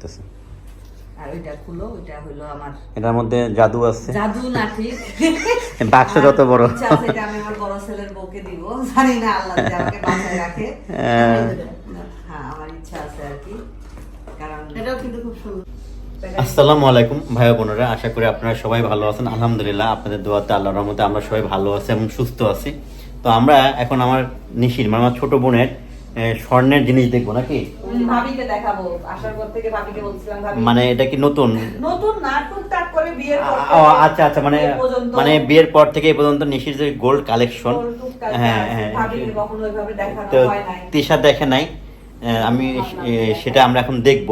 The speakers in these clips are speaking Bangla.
লাগতেছে আর ওইটা খুলো ওইটা হলো আমার এটার মধ্যে জাদু আছে। জাদু না ঠিক। বাক্স যত বড়। আমি আমার বড় ছেলের বউকে দিব। জানি না আল্লাহ যদি আমাকে বাঁচায় রাখে। হ্যাঁ। হ্যাঁ আমার ইচ্ছা আছে আর কি। কারণ এটাও কিন্তু খুব সুন্দর। আসসালামু আলাইকুম ভাই বোনেরা। আশা করি আপনারা সবাই ভালো আছেন। আলহামদুলিল্লাহ আপনাদের দোয়াতে আল্লাহর রহমতে আমরা সবাই ভালো আছি এবং সুস্থ আছি। তো আমরা এখন আমার নিশির মানে আমার ছোট বোনের স্বর্ণের জিনিস দেখব নাকি? ভাবিকে দেখাবো। আসার পর থেকে ভাবিকে বলছিলাম মানে এটা কি নতুন? নতুন না টুকটাক করে বিয়ের পর ও আচ্ছা আচ্ছা মানে মানে বিয়ের পর থেকে এই পর্যন্ত নিশির যে গোল্ড কালেকশন হ্যাঁ হ্যাঁ ভাবিকে কখনো ওইভাবে দেখানো তো হয় নাই। তিশা দেখে নাই। আমি সেটা আমরা এখন দেখব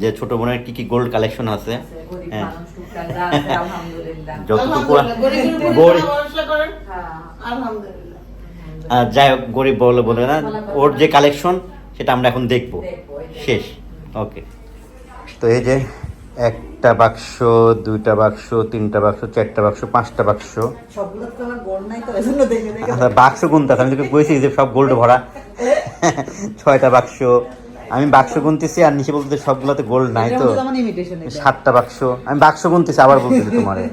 যে ছোট বোনের কি কি গোল্ড কালেকশন আছে। হ্যাঁ। যতটুকু আলহামদুলিল্লাহ, যাই হোক গরিব বলে বলে না ওর যে কালেকশন সেটা আমরা এখন দেখব। শেষ। ওকে তো এই যে একটা বাক্স দুইটা বাক্স তিনটা বাক্স চারটা বাক্স পাঁচটা বাক্স। সবগুলো তো আমার গোল নাই তো এজন্য দেখে দেখে আচ্ছা বাক্স গুনতে আছে। আমি তোকে বলছি যে সব গোল্ড ভরা। ছয়টা বাক্স। আমি বাক্স গুনতেছি আর নিচে বলতে সবগুলোতে গোল্ড নাই তো। সাতটা বাক্স। আমি বাক্স গুনতেছি আবার বলতেছি তোমারে।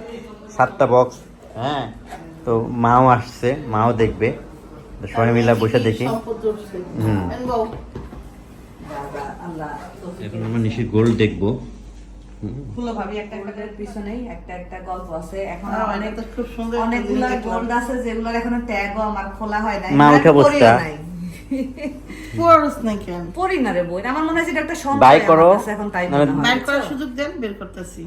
সাতটা বক্স হ্যাঁ। তো মাও আসছে মাও দেখবে। সবাই মিলে বসে দেখি। হুম। এখন আমরা নিশির গোল্ড দেখব। ফুলো ভাবি একটা একটা পিছনেই একটা একটা গল্প আছে। এখন অনেক খুব সুন্দর অনেকগুলা গোল্ড আছে যেগুলোর এখনও ট্যাগও আমার খোলা হয় নাই। মা উঠে বসতা। পড়স না কেন? পরি না রে বই। আমার মনে হয় যেটা একটা সঞ্চয় বাই করো। এখন তাই মনে হয়, করার সুযোগ দেন বের করতেছি।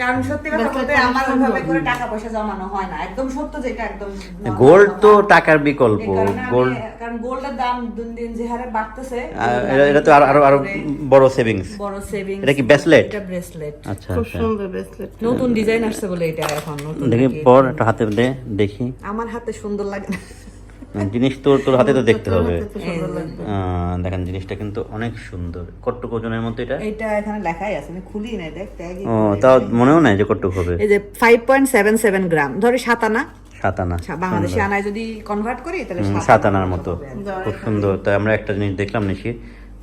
কারণ সত্যি কথা বলতে আমার। ওইভাবে করে টাকা পয়সা জমানো হয় না। একদম সত্য যেটা একদম গোল্ড তো টাকার বিকল্প। গোল্ড কারণ গোল্ডের দাম দিন দিন যে হারে বাড়তেছে এটা তো আরও আরও আরও বড় সেভিংস বড় সেভিং এটা কি bracelet? এটা ব্রেসলেট আচ্ছা খুব আচ্ছা। সুন্দর ব্রেসলেট নতুন ডিজাইন আসছে বলে এটা এখন নতুন দেখি পর একটা হাতে দে দেখি। আমার হাতে সুন্দর লাগে না। জিনিস তোর তোর হাতে তো দেখতে হবে। দেখেন জিনিসটা কিন্তু অনেক সুন্দর। কট্টুক ওজনের মধ্যে এটা? এটা এখানে লেখাই আছে আমি খুলি নাই দেখ ও তাও মনেও নাই যে কট্টুক হবে। এই যে 5.77 গ্রাম ধরে সাতানা সাতানা বাংলাদেশি আনায় যদি কনভার্ট করি তাহলে সাত সাতানার মতো। খুব সুন্দর। তাই আমরা একটা জিনিস দেখলাম নিশি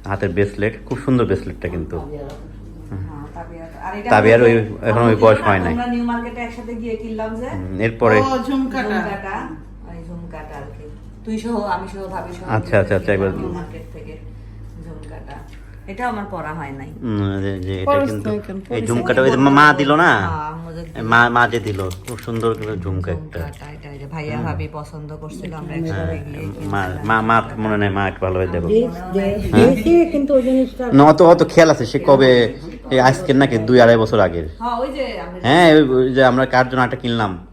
হাতের ব্রেসলেট খুব সুন্দর ব্রেসলেটটা কিন্তু। হ্যাঁ, তাবিয়ার- আর এটা তাবিয়ার হলো ওই- এখন ওই বয়স হয় নাই। আমরা নিউ মার্কেটে একসাথে গিয়ে কিনলাম যে। এরপরে ঝুমকাটা। ঝুমকাটা আর কি। তুই সহ আমি সহ ভাবি সহ আচ্ছা, আচ্ছা, আচ্ছা, একবার- মার্কেট থেকে ঝুমকাটা এটা আমার পরা হয় নাই। যে- যে এটা কিন্তু এই ঝুমকাটা ওই যে মা দিল না? হ্যাঁ, মা মা যে দিল খুব সুন্দর করে ঝুমকা একটা। ভাইয়া ভাবি পছন্দ করছিল আমরা একসাথে গিয়ে মা মা মা মনে নেই মা একটু ভালোভাবে দেবো কিন্তু ওই জিনিসটা না অত অত খেয়াল আছে সে কবে এই আজকের নাকি দুই আড়াই বছর আগের? হ্যাঁ ওই যে আমরা হ্যাঁ ওই- ওই যে আমরা কার জন্য একটা কিনলাম? হ্যাঁ,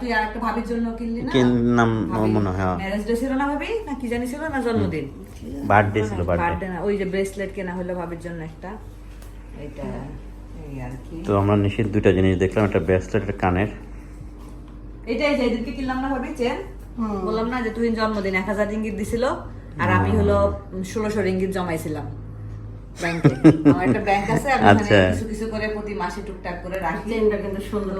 তুই আর একটা ভাবির জন্য কিনলি না? কিনলাম মনে হয় ম্যারেজ ডে ছিল না ভাবি? না কি জানি ছিল না জন্মদিন? বার্থডে ছিল বার্থডে না ওই যে ব্রেসলেট কেনা হলো ভাবির জন্য একটা। এটা তো আমরা নিশ্চিত দুইটা জিনিস দেখলাম একটা ব্রেসলেট একটা কানের। এটাই যে এদিনকে কিনলাম না ভাবি চেন? বললাম না যে তুই জন্মদিন এক হাজার রিঙ্গিত দিছিল আর আমি হলো ষোলোশো রিঙ্গিত জমাইছিলাম। ব্যাংকে আমার একটা ব্যাংক আছে আমি আচ্ছা। কিছু কিছু করে প্রতি মাসে টুকটাক করে রাখি। কিন্তু সুন্দর।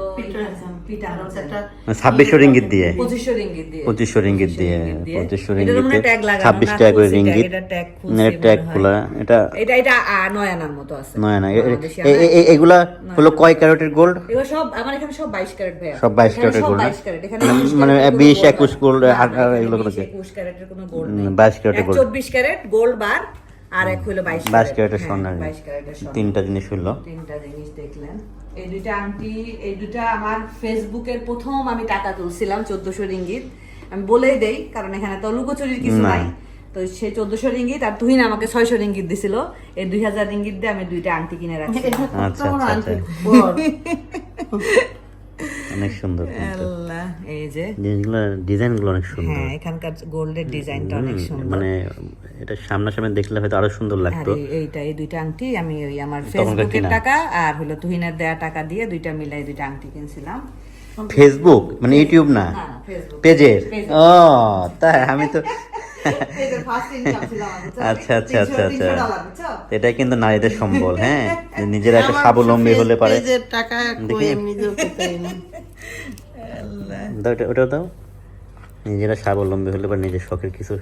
আছে। এটা ছাব্বিশশো রিঙ্গিত দিয়ে? রিঙ্গিত দিয়ে। পঁচিশশো রিঙ্গিত দিয়ে পঁচিশশো এটার মনে রিঙ্গিতে ট্যাগ লাগানো ছাব্বিশ না, টাকা করে রিঙ্গিত এটা ট্যাগ খোলা এটা এটা এটা আ, নয় মতো আছে। নয় এ- এ- বাংলাদেশি এ- এ- এ- এগুলা হলো কয় ক্যারেটের গোল্ড সব আমার এখানে সব 22 ক্যারেট ভাইয়া। সব 22 ক্যারেটের সব gold না? 22 ক্যারেট এখানে মানে- 21 মানে ক্যারেটের কোনো 20, 21 gold, আর- এগুলো 20, করেছে। 21 ক্যারেটের কোনো গোল্ড নেই। 22 ক্যারেটের এক 24 ক্যারেট গোল্ড বার আর এক হলো 22 বাইশ ক্যারেটের হ্যাঁ, স্বর্ণের 22 ক্যারেটের স্বর্ণ তিনটা জিনিস হলো তিনটা জিনিস দেখলেন। এই দুইটা আংটি এই দুইটা আমার ফেসবুকের প্রথম আমি টাকা তুলছিলাম চোদ্দশো রিঙ্গিত। আমি বলেই দেই কারণ এখানে তো লুকোচুরির কিছু নাই। তো সেই চোদ্দশো রিঙ্গিত আর তুহিন আমাকে ছয়শো রিঙ্গিত দিছিল। এই দুই হাজার রিঙ্গিত দিয়ে আমি দুইটা আংটি কিনে রাখছি। আচ্ছা, অনেক সুন্দর আল্লাহ এই যে জিনিসগুলো ডিজাইনগুলো অনেক সুন্দর। হ্যাঁ এখানকার গোল্ডের ডিজাইনটা অনেক সুন্দর। মানে এটা সামনাসামনি দেখলে হয়তো আরও সুন্দর লাগতো। এইটা এই দুইটা আংটি আমি ওই আমার ফেসবুকের টাকা আর হলো তুহিনের দেয়া টাকা দিয়ে দুইটা মিলাই দুইটা আংটি কিনছিলাম। ফেসবুক মানে ইউটিউব না? পেজের। ও তাই আমি তো? আচ্ছা আচ্ছা আচ্ছা আচ্ছা। এটা কিন্তু নারীদের সম্বল হ্যাঁ? নিজেরা একটা স্বাবলম্বী হলে পারে। টাকা এটা ওটা দাও। নিজেরা স্বাবলম্বী হলে বা নিজের শখের কিছু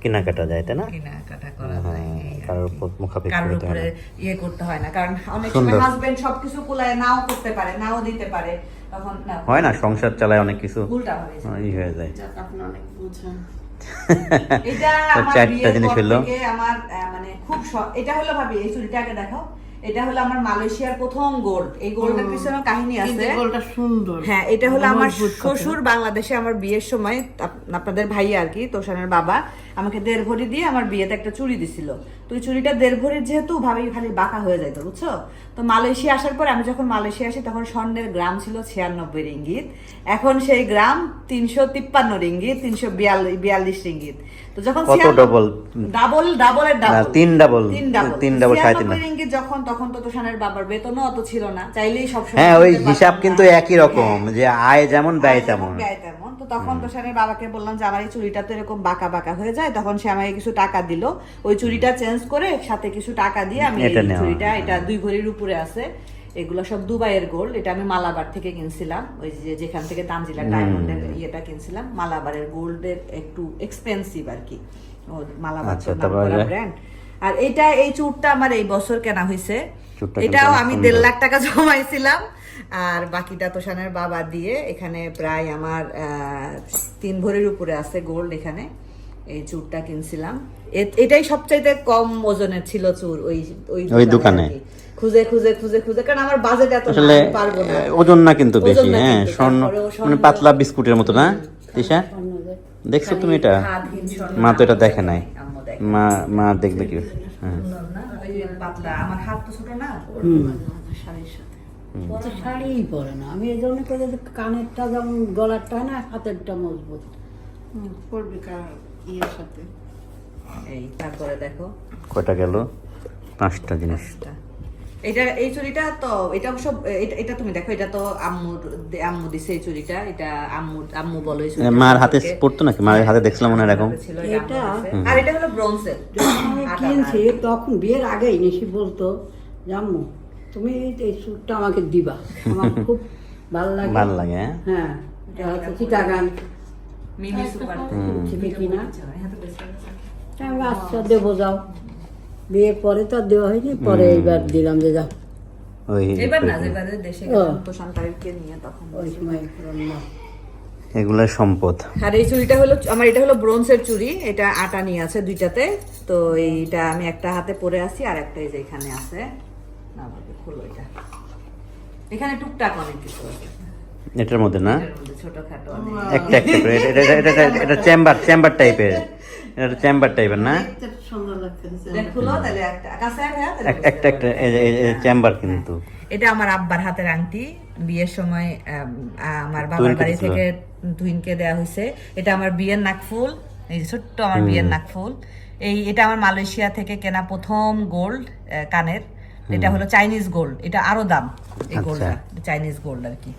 কেনাকাটা যায় তাই না? কেনাকাটা করা যায় হ্যাঁ, আর কারোর উপর মুখাপেক্ষি কারোর হতে হয় না। ইয়ে করতে হয় না কারণ অনেক সময় হাজবেন্ড সবকিছু কুলায় নাও করতে পারে নাও দিতে পারে তখন হয় না সংসার চালায় অনেক কিছু। উল্টা হয়ে যায়। ই হয়ে যায়। আপনি অনেক বুঝেন। এটা আমার বিয়ের জিনিস পর হলো। থেকে আমার মানে খুব শখ- এটা হলো ভাবি এই আগে দেখাও। এটা হলো আমার মালয়েশিয়ার প্রথম গোল্ড এই গোল্ডের পিছনে কাহিনী আছে। গোল্ডটা সুন্দর। হ্যাঁ এটা হলো আমার শ্বশুর বাংলাদেশে আমার বিয়ের সময় আপনাদের ভাই আর কি তোষানের বাবা আমাকে দেড় ভরি দিয়ে আমার বিয়েতে একটা চুড়ি দিছিল। তো ওই চুড়িটা দেড় ভরির যেহেতু ভাবি খালি বাঁকা হয়ে যাইতো বুঝছ? তো মালয়েশিয়া আসার পর আমি যখন মালয়েশিয়া আসি তখন স্বর্ণের গ্রাম ছিল ছিয়ানব্বই রিঙ্গিত। এখন সেই গ্রাম তিনশো তিপ্পান্ন রিঙ্গিত তিনশো বিয়াল্লিশ রিঙ্গিত। তো যখন double? ডাবল ডাবলের ডাবল তিন ডাবল তিন ছিয়ানব্বই রিঙ্গিত যখন তখন তো তোষানের বাবার বেতনও অত ছিল না। চাইলেই সব হ্যাঁ ওই হিসাব কিন্তু একই রকম যে আয় যেমন ব্যয় তেমন। ব্যয় তেমন। তো তখন বাবাকে বললাম যে আমার এই চুড়িটা তো এরকম বাঁকা বাঁকা হয়ে যায় তখন সে আমাকে কিছু টাকা দিল। ওই চুরিটা চেঞ্জ করে সাথে কিছু টাকা দিয়ে আমি এটা এই। এটা দুই ভরির উপরে আছে। এগুলো সব দুবাইয়ের গোল্ড এটা আমি মালাবার থেকে কিনছিলাম। ওই যে যেখান থেকে তানজিলা ডায়মন্ডের ইয়েটা কিনছিলাম মালাবারের গোল্ডের একটু এক্সপেন্সিভ আর কি। ও মালাবার আচ্ছা, ব্র্যান্ড আর এটা এই চুড়টা আমার এই বছর কেনা হয়েছে। এটাও আমি দেড় লাখ টাকা জমাইছিলাম। আর বাকিটা তোষানের বাবা দিয়ে এখানে প্রায় আমার তিন ভরির উপরে আছে গোল্ড এখানে। এই চুরটা কিনছিলাম। এটাই সবচাইতে কম ওজনের ছিল চুর ওই ওই ওই দোকানে। খুঁজে খুঁজে খুঁজে খুঁজে কারণ আমার বাজেট এত না, আসলে পারব ওজন না কিন্তু বেশি না হ্যাঁ স্বর্ণ মানে স্বর্ণ- পাতলা বিস্কুটের মতো না তিশা দেখছ তুমি এটা? মা তো এটা দেখে নাই। মা মা দেখবে কি? হ্যাঁ। পাতলা আমার হাত তো ছোট না? শাড়ির সাথে। তো শাড়িই পরে না। আমি এই জন্য করে কানেরটা যেমন গলারটা হয় না হাতেরটা মজবুত। পড়বে কার ইয়ের সাথে। এই তারপরে দেখো। কয়টা গেল? পাঁচটা জিনিস। এটা এই চুড়িটা তো এটা অবশ্য এটা তুমি দেখো এটা তো আম্মু আম্মু দিছে এই চুড়িটা। এটা আম্মু আম্মু বলো এই চুড়িটা মার হাতে পড়তো নাকি? মায়ের হাতে দেখছিলাম মনে হয় এরকম। এটা আম্মু। আর এটা হলো ব্রোঞ্জের আমি কিনছি তখন বিয়ের আগেই নিশি বলতো জাম্মু তুমি এই স্যুটটা আমাকে দিবা। আমার খুব ভালো লাগে। ভালো লাগে হ্যাঁ। হ্যাঁ এটা হচ্ছে চিটাগান মিমি সুপার। হ্যাঁ, আচ্ছা দেবো যাও। বিয়ের পরে তো আর দেওয়া হয়নি পরে এইবার দিলাম যে যাও। এগুলা সম্পদ। আর এই চুড়িটা হলো আমার এটা হলো ব্রোঞ্জের চুড়ি এটা আটা নিয়ে আছে দুইটাতে। তো এইটা আমি একটা হাতে পরে আছি আর একটা এই যে এখানে আছে। না বাবা, এটা এখানে টুকটাক অনেক কিছু আছে। এটার মধ্যে না? একটা একটা করে এটা চেম্বার চেম্বার টাইপের। এটা চেম্বার টাইপের না? তাহলে একটা। একটা একটা চেম্বার কিন্তু। এটা আমার আব্বার হাতের আংটি। বিয়ের সময় আমার বাবার বাড়ি থেকে তুহিনকে দেওয়া হয়েছে। এটা আমার বিয়ের নাকফুল এই ছোট্ট আমার বিয়ের নাকফুল এই এটা আমার মালয়েশিয়া থেকে কেনা প্রথম গোল্ড কানের। এটা হলো চাইনিজ গোল্ড। এটা আরও দাম এই আচ্ছা। গোল্ডটা। চাইনিজ গোল্ড আর কি।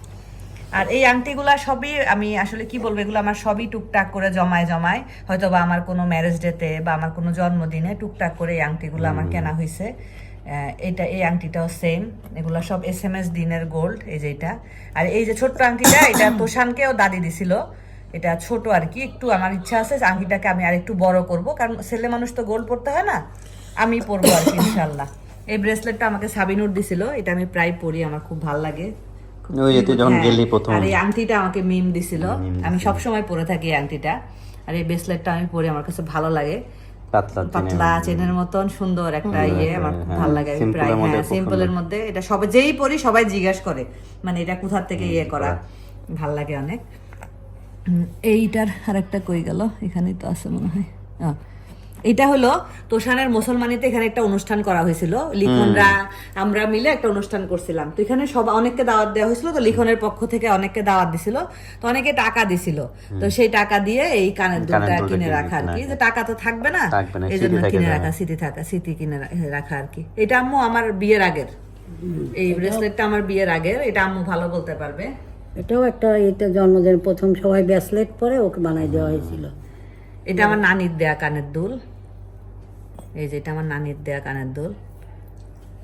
আর এই আংটিগুলা সবই আমি আসলে কি বলব এগুলো আমার সবই টুকটাক করে জমায় জমায় হয়তো বা আমার কোনো ম্যারেজ ডেতে বা আমার কোনো জন্মদিনে টুকটাক করে এই আংটিগুলো আমার কেনা হয়েছে এটা এই আংটিটাও সেম এগুলো সব এস এম এস দিনের গোল্ড এই যে এটা। আর এই যে ছোট্ট আংটিটা এটা তোষানকেও দাদি দিছিল। এটা ছোট আর কি একটু আমার ইচ্ছা আছে আংটিটাকে আমি আর একটু বড় করব কারণ ছেলে মানুষ তো গোল্ড পরতে হয় না আমি পরবো আর কি ইনশাল্লাহ এই ব্রেসলেটটা আমাকে সাবিনুর দিছিল এটা আমি প্রায় পরি আমার খুব ভালো লাগে। ওই যে যখন হ্যাঁ, গেলি প্রথম। আর এই আংটিটা আমাকে মিম দিছিল। আমি সব সময় পরে থাকি এই আংটিটা। আর এই ব্রেসলেটটা আমি পরে আমার কাছে ভালো লাগে। পাতলা পাতলা চেনের মতন সুন্দর একটা ইয়ে আমার খুব হ্যাঁ, ভালো লাগে। প্রায় হ্যাঁ সিম্পলের মধ্যে। এটা সবাই যেই পরি সবাই জিজ্ঞাসা করে। মানে এটা কোথা থেকে ইয়ে করা? ভালো লাগে অনেক। এইটার আরেকটা কই গেল? এখানেই তো আছে মনে হয়। এটা হলো তোষানের মুসলমানিতে এখানে একটা অনুষ্ঠান করা হয়েছিল। লিখনরা আমরা মিলে একটা অনুষ্ঠান করছিলাম। তো এখানে সব অনেককে দাওয়াত দেওয়া হয়েছিল তো লিখনের পক্ষ থেকে অনেককে দাওয়াত দিছিল তো অনেকে টাকা দিছিল। তো সেই টাকা দিয়ে এই কানের দুলটা কিনে রাখা আর কি। যে টাকা তো থাকবে না এই জন্য কিনে রাখা স্মৃতি থাকা স্মৃতি কিনে রাখা আর কি। এটা আম্মু আমার বিয়ের আগের। এই ব্রেসলেটটা আমার বিয়ের আগের। এটা আম্মু ভালো বলতে পারবে। এটাও একটা এটা জন্মদিন প্রথম সবাই ব্রেসলেট পরে ওকে বানাই দেওয়া হয়েছিল। এটা আমার নানির দেয়া কানের দুল। এই যে এটা আমার নানির দেয়া কানের দুল।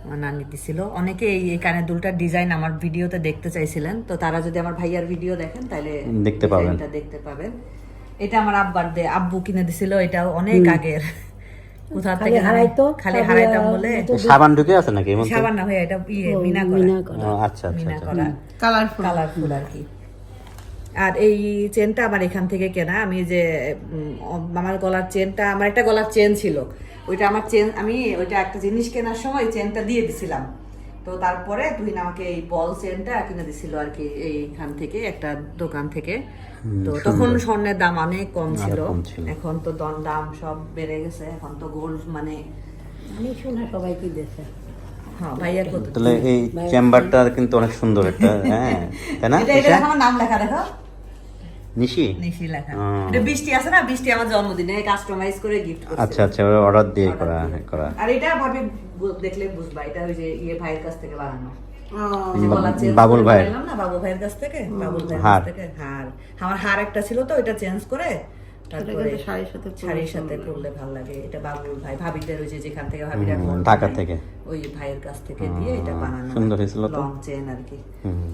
আমার নানি দিছিল। অনেকে এই এই কানের দুলটার ডিজাইন আমার ভিডিওতে দেখতে চাইছিলেন। তো তারা যদি আমার ভাইয়ার ভিডিও দেখেন তাহলে দেখতে পাবেন। ডিজাইনটা দেখতে পাবেন। এটা আমার আব্বার দে আব্বু কিনে দিছিল। এটাও অনেক আগের। কোথা খালি থেকে হারাইতো, খালি হারাইতাম বলে। সাবান ঢুকে আছে নাকি? সাবান না ভাইয়া এটা ইয়ে মিনা করা। আচ্ছা আচ্ছা মিনা আচ্ছা। করা। কালারফুল কালারফুল আর কি। আর এই চেনটা আমার এখান থেকে কেনা। আমি যে আমার গলার চেনটা আমার একটা গলার চেন ছিল। ওইটা আমার চেন আমি ওইটা একটা জিনিস কেনার সময় চেনটা দিয়ে দিছিলাম। তো তারপরে তুই আমাকে এই বল চেনটা কিনে দিছিল আর কি এইখান থেকে একটা দোকান থেকে। তো তখন স্বর্ণের দাম অনেক কম ছিল। এখন তো দন দাম সব বেড়ে গেছে। এখন তো গোল্ড মানে আমি শুনে সবাই কি দেশে হ্যাঁ ভাইয়া কত তাহলে এই চেম্বারটা কিন্তু অনেক সুন্দর একটা হ্যাঁ তাই না? এটা এটা আমার নাম লেখা দেখো। নিশি? নিশি লেখা। এটা বৃষ্টি আছে না? বৃষ্টি আমার জন্মদিনে কাস্টমাইজ করে গিফট করছে। আচ্ছা আচ্ছা অর্ডার দিয়ে করা করা। আর এটা ভাবি দেখলে বুঝবা এটা ওই যে ইয়ে ভাইয়ের কাছ থেকে বানানো। বাবুল। বানালাম না? বাবুল ভাইয়ের কাছ থেকে? বাবুল ভাইয়ের কাছ থেকে? হার। আমার হার একটা ছিল তো ওইটা চেঞ্জ করে তারপরে শাড়ির সাথে পরলে শাড়ির সাথে পরলে ভালো লাগে। এটা বাবুল ভাই ভাবিদের ওই যে যেখান থেকে ভাবিরা ঢাকা থেকে। ওই ভাইয়ের কাছ থেকে দিয়ে এটা বানানো সুন্দর হয়েছিল তো। লং চেন আর কি। হুম,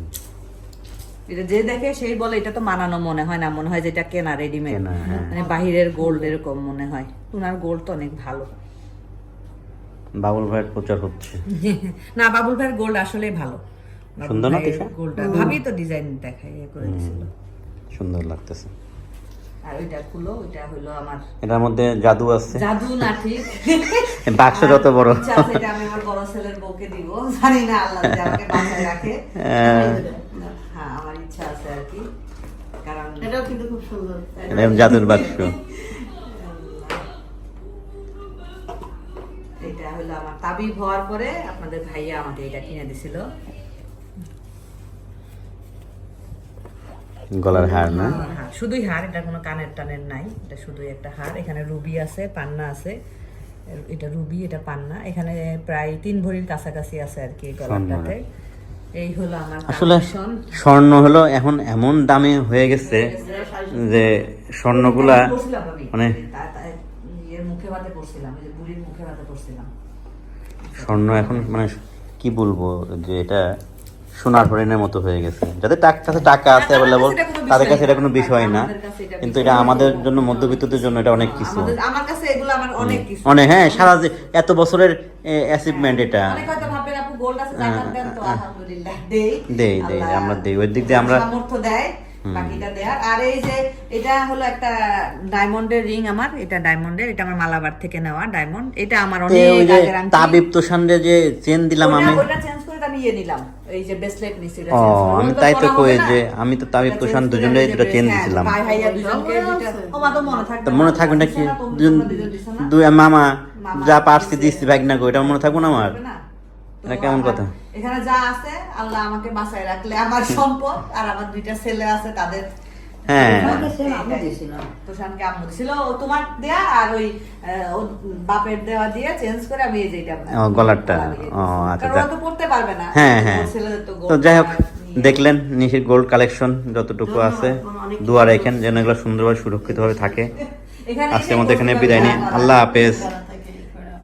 এটা যে দেখে সেই বলে এটা তো মানানো মনে হয় না মনে হয় যেটা কেনা রেডিমেড হ্যাঁ। মানে বাহিরের গোল্ড এরকম মনে হয়। ওনার গোল্ড তো অনেক ভালো। বাবুল ভাইয়ের প্রচার হচ্ছে। না বাবুল ভাইয়ের গোল্ড আসলে ভালো। সুন্দর না? গোল্ডটা ভাবি তো ডিজাইন দেখাই ইয়ে করে দিছিল সুন্দর লাগতেছে। আর ওইটা খুলো ওইটা হলো আমার এটার মধ্যে জাদু আছে। জাদু না ঠিক। বাক্স যত বড়। ইচ্ছা আমি আমার বড় ছেলের বউকে দিব। জানি না আল্লাহ যদি আমাকে বাঁচায় রাখে হ্যাঁ, হ্যাঁ আমার ইচ্ছা আছে আর কি। কারণ এটাও কিন্তু খুব সুন্দর। এটা জাদুর বাক্স। এটা হলো আমার তাবিব হওয়ার পরে আপনাদের ভাইয়া আমাকে এটা কিনে দিছিল। গলার হার না? শুধুই হার এটা কোনো কানের টানের নাই। এটা শুধুই একটা হার। এখানে রুবি আছে পান্না আছে। এটা রুবি এটা পান্না। এখানে প্রায় তিন ভরির কাছাকাছি আছে আর কি গলাটাতে এই হলো আমার আসলে স্বর্ণ হলো এখন এমন দামে হয়ে গেছে যে স্বর্ণগুলা মানে স্বর্ণ এখন মানে কি বলব যে এটা সোনার হরিণের মতো হয়ে গেছে। যাদের কাছে টাকা আছে অ্যাভেলেবল তাদের কাছে এটা কোনো বিষয় না। কিন্তু এটা আমাদের জন্য মধ্যবিত্তদের জন্য এটা অনেক কিছু। অনেক হ্যাঁ সারা এত বছরের অ্যাচিভমেন্ট এটা। গোল্ড আছে জাকাত দেন তো আলহামদুলিল্লাহ। দেই দেই, দেই, আমরা দেই। ওই দিক দিয়ে আমরা- সামর্থ্য দেয় বাকিটা দেয়ার। আর এই যে এটা হলো একটা ডায়মন্ডের রিং আমার এটা ডায়মন্ডের এটা আমার মালাবার থেকে নেওয়া ডায়মন্ড। এটা আমার অনেক ওই যে আগের আংটি। তাবিব তোষান্ডে যে চেন দিলাম আমি। ওটা চেঞ্জ করে আমি ইয়ে নিলাম। এই যে ব্রেসলেট নিছি এটা ও আমি তাই তো কই যে আমি তো তাবিব তোষান দুটো চেন হ্যাঁ, দিছিলাম। ভাই ভাইয়া দুজনকে মনে ও মা তো মনে থাকবে মনে না কি? দুই মামা যা পারছি দিছে। দিচ্ছি ভাগ না গো এটা মনে থাকব না আমার? এটা কেমন কথা? এখানে যা আছে আল্লাহ আমাকে বাঁচায় রাখলে। আমার সম্পদ আর আমার দুইটা ছেলে আছে তাদের হ্যাঁ। আমাকে সে আম্মু দিয়েছিলাম তোষানকে আম্মু ছিল তোমার দেয়া আর ওই বাপের দেওয়া দিয়ে চেঞ্জ করে আমি এই যে ও, গলারটা। ও, আচ্ছা, কারণ তো পড়তে পারবে না। হ্যাঁ হ্যাঁ। তো তো যাই হোক দেখলেন নিশির গোল্ড কালেকশন যতটুকু আছে। দোয়া রেখেন যেন এগুলো সুন্দরভাবে সুরক্ষিতভাবে থাকে। এখানে আজকের মতো এখানে বিদায় নিই। আল্লাহ হাফেজ।